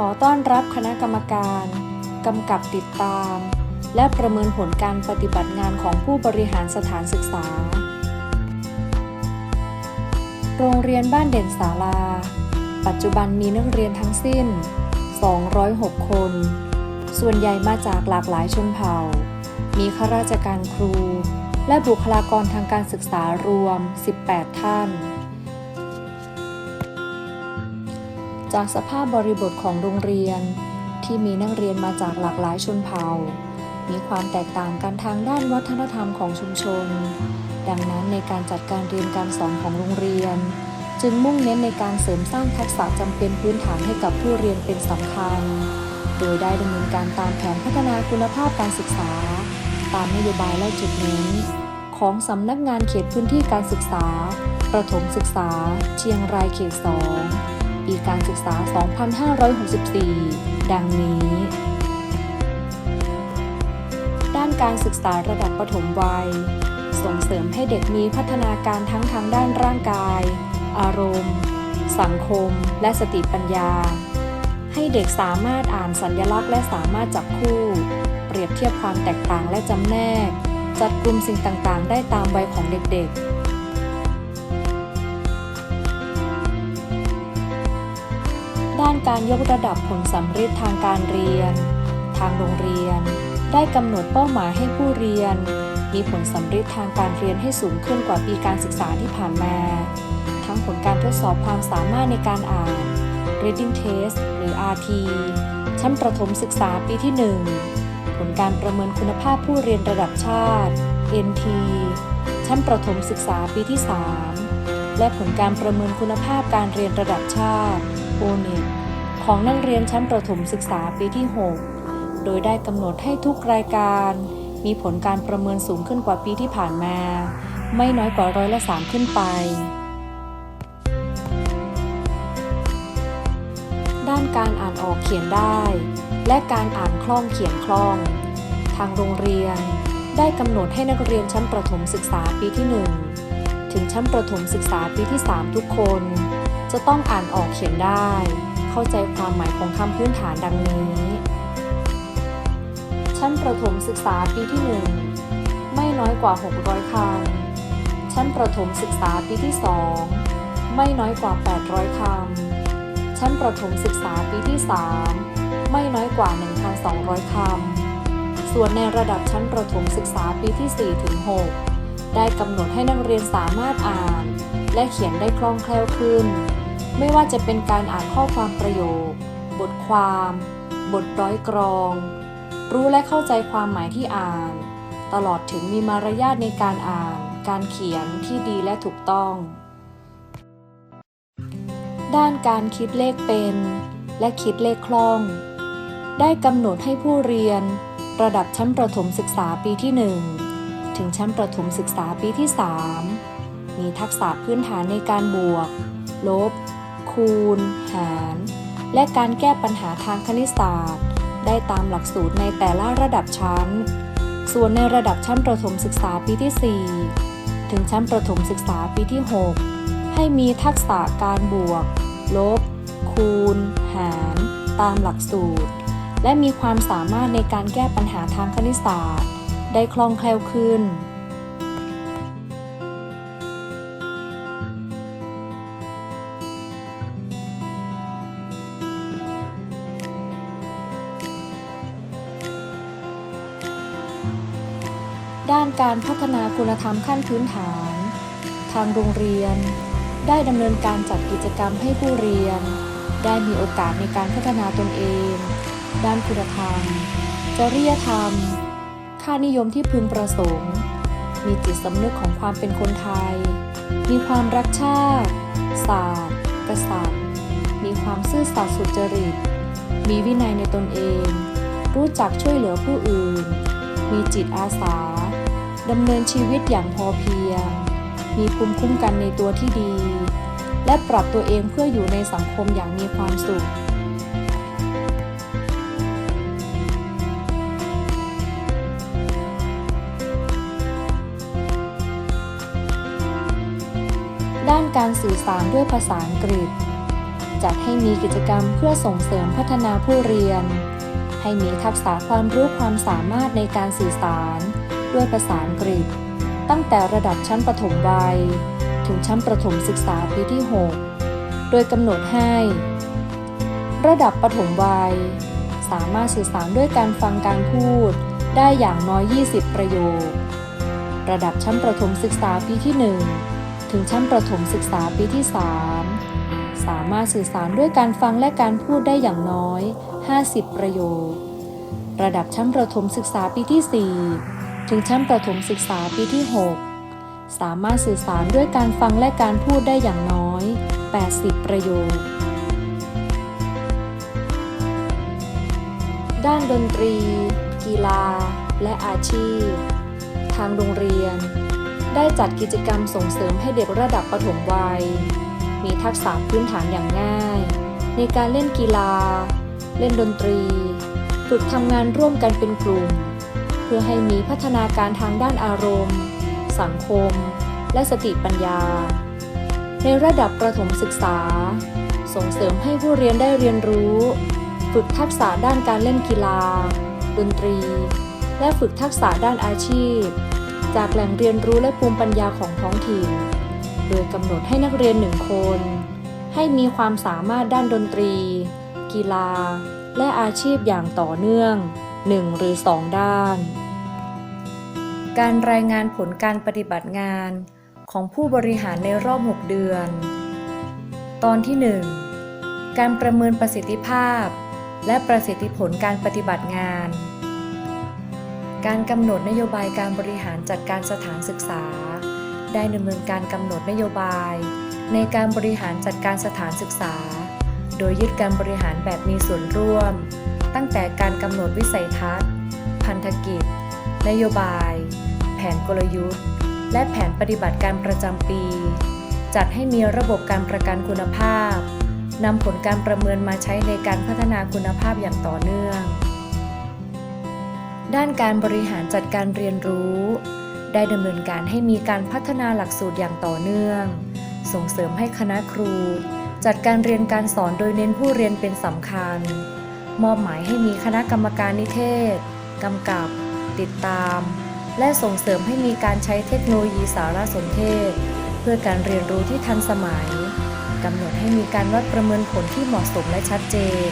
ขอต้อนรับคณะกรรมการ กำกับติดตาม และประเมินผลการปฏิบัติงานของผู้บริหารสถานศึกษา โรงเรียนบ้านเด่นศาลา ปัจจุบันมีนักเรียนทั้งสิ้น 206 คน ส่วนใหญ่มาจากหลากหลายชนเผ่า มีข้าราชการครู และบุคลากรทางการศึกษารวม 18 ท่าน จากสภาพบริบทของโรงเรียน ที่มีนักเรียนมาจากหลากหลายชนเผ่า มีความแตกต่างกันทางด้านวัฒนธรรมของชุมชน ดังนั้นในการจัดการเรียนการสอนของโรงเรียน จึงมุ่งเน้นในการเสริมสร้างทักษะจำเป็นพื้นฐานให้กับผู้เรียนเป็นสำคัญ โดยได้ดำเนินการตามแผนพัฒนาคุณภาพการศึกษา ตามนโยบายและจุดเน้นของสำนักงานเขตพื้นที่การศึกษา ประถมศึกษา เชียงรายเขต 2 ปีการศึกษา 2564 ดังนี้ ด้านการศึกษาระดับประถมวัย ส่งเสริมให้เด็กมีพัฒนาการทั้งทางด้านร่างกาย อารมณ์ สังคม และสติปัญญา ให้เด็กสามารถอ่านสัญญลักษณ์และสามารถจับคู่ เปรียบเทียบความแตกต่างและจำแนก จัดกลุ่มสิ่งต่างๆ ได้ตามวัยของเด็กๆ ด้านการยกระดับผลสำเร็จทางการเรียน ทางโรงเรียน ได้กำหนดเป้าหมายให้ผู้เรียน มีผลสำเร็จทางการเรียนให้สูงขึ้นกว่าปีการศึกษาที่ผ่านมา ทั้งผลการทดสอบความสามารถในการอ่าน Reading Test หรือ RT ชั้นประถมศึกษาปีที่ 1 ผลการประเมินคุณภาพผู้เรียนระดับชาติ NT ชั้นประถมศึกษาปีที่ 3 และผลการประเมินคุณภาพการเรียนระดับชาติ ONET ของนักเรียนชั้นประถมศึกษาปีที่ 6 โดยได้กำหนดให้ทุกรายการ มีผลการประเมินสูงขึ้นกว่าปีที่ผ่านมา ไม่น้อยกว่าร้อยละ 3 ขึ้นไป ด้านการอ่านออกเขียนได้ และการอ่านคล่องเขียนคล่อง ทางโรงเรียนได้กำหนดให้นักเรียนชั้นประถมศึกษาปีที่ 1 ถึงชั้นประถมศึกษาปีที่ 3 ทุกคน จะต้องอ่านออกเขียนได้ เข้าใจความหมายของคำพื้นฐานดังนี้ ชั้นประถมศึกษาปีที่ 1 ไม่น้อยกว่า 600 คำ ชั้นประถมศึกษาปีที่ 2 ไม่น้อยกว่า 800 คำ ชั้นประถมศึกษาปีที่ 3 ไม่น้อยกว่า 1,200 คำ ส่วนในระดับชั้นประถมศึกษาปีที่ 4 ถึง 6 ได้กำหนดให้นักเรียนสามารถอ่าน และเขียนได้คล่องแคล่วขึ้น ไม่ว่าจะเป็นการอ่านข้อความประโยค บทความ บทร้อยกรอง รู้และเข้าใจความหมายที่อ่าน ตลอดถึงมีมารยาทในการอ่าน การเขียนที่ดีและถูกต้อง ด้านการคิดเลขเป็น และคิดเลขคล่อง ได้กำหนดให้ผู้เรียน ระดับชั้นประถมศึกษาปีที่ 1 ถึงชั้นประถมศึกษาปีที่ 3 มีทักษะพื้นฐานในการบวก ลบ คูณ หาร และการแก้ปัญหาทางคณิตศาสตร์ ได้ตามหลักสูตรในแต่ละระดับชั้น ส่วนในระดับชั้นประถมศึกษาปีที่ 4 ถึงชั้นประถมศึกษาปีที่ 6 ให้มีทักษะการบวก ลบ คูณ หาร ตามหลักสูตร และมีความสามารถในการแก้ปัญหาทางคณิตศาสตร์ ได้คล่องแคล่วขึ้น ด้านการพัฒนาคุณธรรมขั้นพื้นฐาน ทางโรงเรียน ได้ดำเนินการจัดกิจกรรมให้ผู้เรียน ได้มีโอกาสในการพัฒนาตนเอง ด้านคุณธรรม จริยธรรม ค่านิยมที่พึงประสงค์ มีจิตสำนึกของความเป็นคนไทย มีความรักชาติ ศาสตร์กษัตริย์ มีความซื่อสัตย์สุจริต มีวินัยในตนเอง รู้จักช่วยเหลือผู้อื่น มีจิตอาสา ดำเนินชีวิตอย่างพอเพียง มีภูมิคุ้มกันในตัวที่ดี และปรับตัวเองเพื่ออยู่ในสังคมอย่างมีความสุข ด้านการสื่อสารด้วยภาษาอังกฤษ จัดให้มีกิจกรรมเพื่อส่งเสริมพัฒนาผู้เรียน ให้มีทักษะความรู้ความสามารถในการสื่อสาร ด้วยภาษาอังกฤษ ตั้งแต่ระดับชั้นประถมวัย ถึงชั้นประถมศึกษาปีที่ 6 โดยกำหนดให้ ระดับประถมวัย สามารถสื่อสารด้วยการฟังการพูด ได้อย่างน้อย 20 ประโยค ระดับชั้นประถมศึกษาปีที่ 1 ถึงชั้นประถมศึกษาปีที่ 3 สามารถสื่อสารด้วยการฟังและการพูดได้อย่างน้อย 50 ประโยคระดับชั้นประถมศึกษาปีที่ 4 ถึงชั้นประถมศึกษาปีที่ 6 สามารถสื่อสารด้วยการฟังและการพูดได้อย่างน้อย 80 ประโยค ด้านดนตรี กีฬา และอาชีพ ทางโรงเรียน ได้จัดกิจกรรมส่งเสริมให้เด็กระดับประถมวัย มีทักษะพื้นฐานอย่างง่าย ในการเล่นกีฬา เล่นดนตรี ฝึกทำงานร่วมกันเป็นกลุ่ม เพื่อให้มีพัฒนาการทางด้านอารมณ์ สังคม และสติปัญญา ในระดับประถมศึกษา ส่งเสริมให้ผู้เรียนได้เรียนรู้ ฝึกทักษะด้านการเล่นกีฬา ดนตรี และฝึกทักษะด้านอาชีพ จากแหล่งเรียนรู้และภูมิปัญญาของท้องถิ่น โดยกำหนดให้นักเรียนหนึ่งคน ให้มีความสามารถด้านดนตรี กีฬา และอาชีพอย่างต่อเนื่อง 1 หรือ 2 ด้าน การรายงานผลการปฏิบัติงานของผู้บริหารในรอบ 6 เดือน ตอนที่ 1 การประเมินประสิทธิภาพ และประสิทธิผลการปฏิบัติงาน การกำหนดนโยบายการบริหารจัดการสถานศึกษา ได้ดำเนินการกำหนดนโยบาย ในการบริหารจัดการสถานศึกษา โดยยึดการบริหารแบบมีส่วนร่วม ตั้งแต่การกำหนดวิสัยทัศน์ พันธกิจ นโยบาย แผนกลยุทธ์ และแผนปฏิบัติการประจำปี จัดให้มีระบบการประกันคุณภาพนำผลการประเมินมาใช้ในการพัฒนาคุณภาพอย่างต่อเนื่อง ด้านการบริหารจัดการเรียนรู้ ได้ดำเนินการให้มีการพัฒนาหลักสูตรอย่างต่อเนื่อง ส่งเสริมให้คณะครู จัดการเรียนการสอนโดยเน้นผู้เรียนเป็นสำคัญ มอบหมายให้มีคณะกรรมการนิเทศ กำกับ ติดตาม และส่งเสริมให้มีการใช้เทคโนโลยีสารสนเทศ เพื่อการเรียนรู้ที่ทันสมัยกำหนดให้มีการวัดประเมินผลที่เหมาะสมและชัดเจน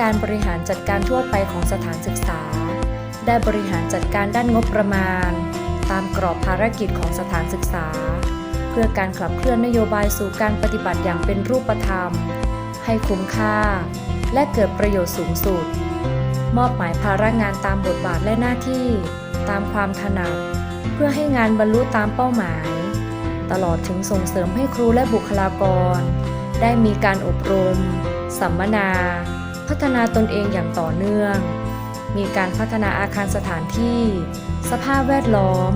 การบริหารจัดการทั่วไปของสถานศึกษา ได้บริหารจัดการด้านงบประมาณ ตามกรอบภารกิจของสถานศึกษา เพื่อการขับเคลื่อนนโยบายสู่การปฏิบัติอย่างเป็นรูปธรรม ให้คุ้มค่า และเกิดประโยชน์สูงสุด มอบหมายภาระงานตามบทบาทและหน้าที่ ตามความถนัด เพื่อให้งานบรรลุตามเป้าหมาย ตลอดถึงส่งเสริมให้ครูและบุคลากร ได้มีการอบรม สัมมนา พัฒนาตนเองอย่างต่อเนื่อง มีการพัฒนาอาคารสถานที่ สภาพแวดล้อม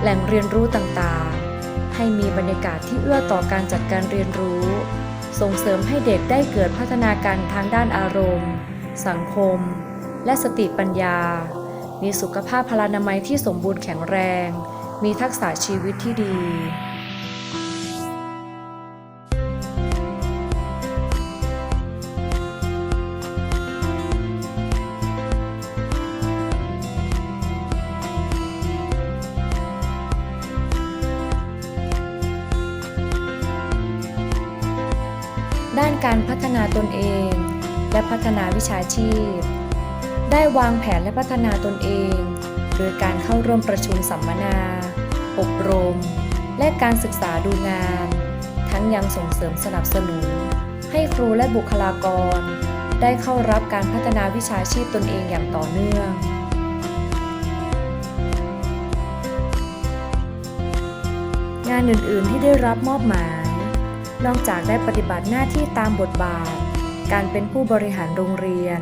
แหล่งเรียนรู้ต่างๆ ให้มีบรรยากาศที่เอื้อต่อการจัดการเรียนรู้ ส่งเสริมให้เด็กได้เกิดพัฒนาการทางด้านอารมณ์ สังคม และสติปัญญา มีสุขภาพพลานามัยที่สมบูรณ์แข็งแรง มีทักษะชีวิตที่ดี การพัฒนาตนเอง และพัฒนาวิชาชีพ ได้วางแผนและพัฒนาตนเอง โดยการเข้าร่วมประชุมสัมมนา อบรม และการศึกษาดูงาน ทั้งยังส่งเสริมสนับสนุน ให้ครูและบุคลากร ได้เข้ารับการพัฒนาวิชาชีพตนเองอย่างต่อเนื่องงานอื่น ๆ ที่ได้รับมอบหมาย นอกจากได้ปฏิบัติหน้าที่ตามบทบาท การเป็นผู้บริหารโรงเรียน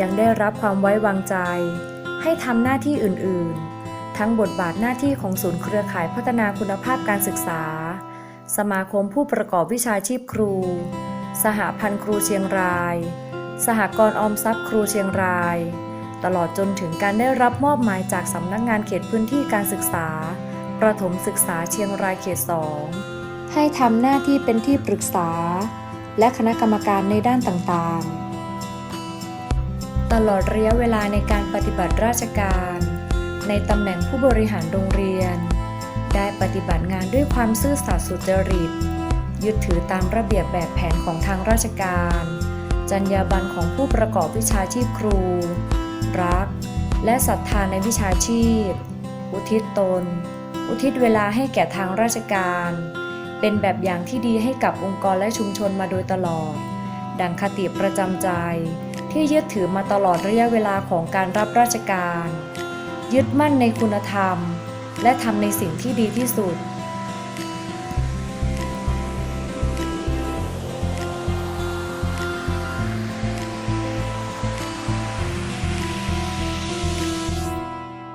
ยังได้รับความไว้วางใจ ให้ทำหน้าที่อื่น ๆ ทั้งบทบาทหน้าที่ของศูนย์เครือข่ายพัฒนาคุณภาพการศึกษา สมาคมผู้ประกอบวิชาชีพครู สหพันธ์ครูเชียงราย สหกรณ์ออมทรัพย์ครูเชียงราย ตลอดจนถึงการได้รับมอบหมายจากสำนักงานเขตพื้นที่การศึกษา ประถมศึกษาเชียงรายเขต 2 ให้ทำหน้าที่เป็นที่ปรึกษา และคณะกรรมการในด้านต่างๆ ตลอดระยะเวลาในการปฏิบัติราชการ ในตำแหน่งผู้บริหารโรงเรียน ได้ปฏิบัติงานด้วยความซื่อสัตย์สุจริต ยึดถือตามระเบียบแบบแผนของทางราชการ จรรยาบรรณของผู้ประกอบวิชาชีพครู รัก และศรัทธาในวิชาชีพ อุทิศตน อุทิศเวลาให้แก่ทางราชการ เป็นแบบอย่างที่ดีให้กับองค์กรและชุมชนมาโดยตลอด ดังคติประจำใจ ที่ยึดถือมาตลอดระยะเวลาของการรับราชการ ยึดมั่นในคุณธรรม และทำในสิ่งที่ดีที่สุด